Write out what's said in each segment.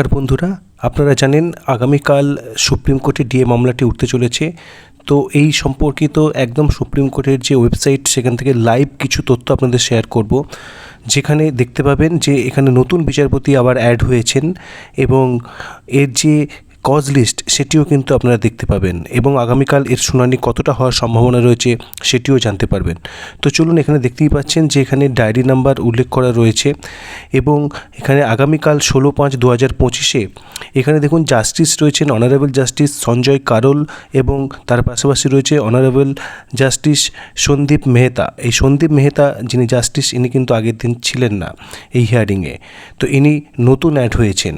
নমস্কার বন্ধুরা, আপনারা জানেন আগামীকাল সুপ্রিম কোর্টে ডিএ মামলাটি উঠতে চলেছে। তো এই সম্পর্কিত একদম সুপ্রিম কোর্টের যে ওয়েবসাইট, সেখান থেকে লাইভ কিছু তথ্য আপনাদের শেয়ার করব। যেখানে দেখতে পাবেন যে এখানে নতুন বিচারপতি আবার অ্যাড হয়েছেন এবং এর যে কজ লিস্ট সেটিও কিন্তু আপনারা দেখতে পাবেন এবং আগামীকাল এর শুনানি কতটা হওয়ার সম্ভাবনা রয়েছে সেটিও জানতে পারবেন। তো চলুন এখানে দেখতেই পাচ্ছেন যে এখানে ডায়েরি নাম্বার উল্লেখ করা রয়েছে এবং এখানে আগামীকাল ষোলো পাঁচ দু হাজার পঁচিশে এখানে দেখুন জাস্টিস রয়েছেন অনারেবল জাস্টিস সঞ্জয় কারোল এবং তার পাশাপাশি রয়েছে অনারেবল জাস্টিস সন্দীপ মেহতা। এই সন্দীপ মেহতা যিনি জাস্টিস, ইনি কিন্তু আগের দিন ছিলেন না এই হিয়ারিংয়ে তো ইনি নতুন অ্যাড হয়েছেন।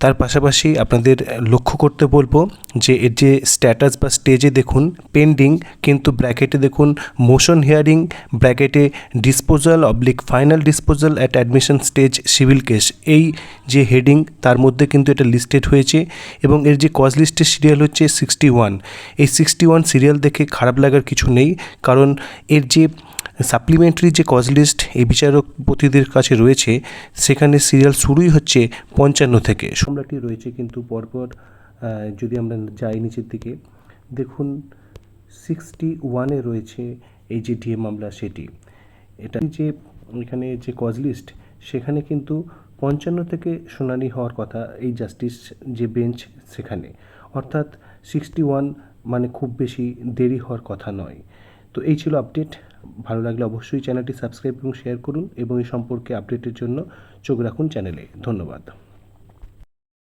তার পাশাপাশি আপনাদের লক্ষ্য করতে বলব যে এর যে স্ট্যাটাস বা স্টেজে দেখুন পেন্ডিং কিন্তু ব্র্যাকেটে দেখুন মোশন হিয়ারিং ব্র্যাকেটে disposal oblique final disposal at admission stage civil case এই যে হেডিং তার মধ্যে কিন্তু এটা লিস্টেড হয়েছে এবং এর যে কজ লিস্টের সিরিয়াল হচ্ছে সিক্সটি ওয়ান এই সিক্সটি ওয়ান সিরিয়াল দেখে খারাপ লাগার কিছু নেই, কারণ এর যে সাপ্লিমেন্টারি যে কজ লিস্ট এই বিচারকপতিদের কাছে রয়েছে, সেখানে সিরিয়াল শুরুই হচ্ছে পঞ্চান্ন থেকে। সম্রাটি রয়েছে কিন্তু পরপর যদি আমরা যাই নিচের দিকে, দেখুন সিক্সটি ওয়ানে রয়েছে এই যে ডিএ মামলা সেটি। এটা যে এখানে যে কজ লিস্ট, সেখানে কিন্তু পঞ্চান্ন থেকে শুনানি হওয়ার কথা এই জাস্টিস যে বেঞ্চ সেখানে। অর্থাৎ সিক্সটি ওয়ান মানে খুব বেশি দেরি হওয়ার কথা নয়। তো এই ছিল আপডেট ভালো লাগলে অবশ্যই চ্যানেলটি সাবস্ক্রাইব এবং শেয়ার করুন এবং এই সম্পর্কে আপডেটের জন্য চোখ রাখুন চ্যানেলে ধন্যবাদ।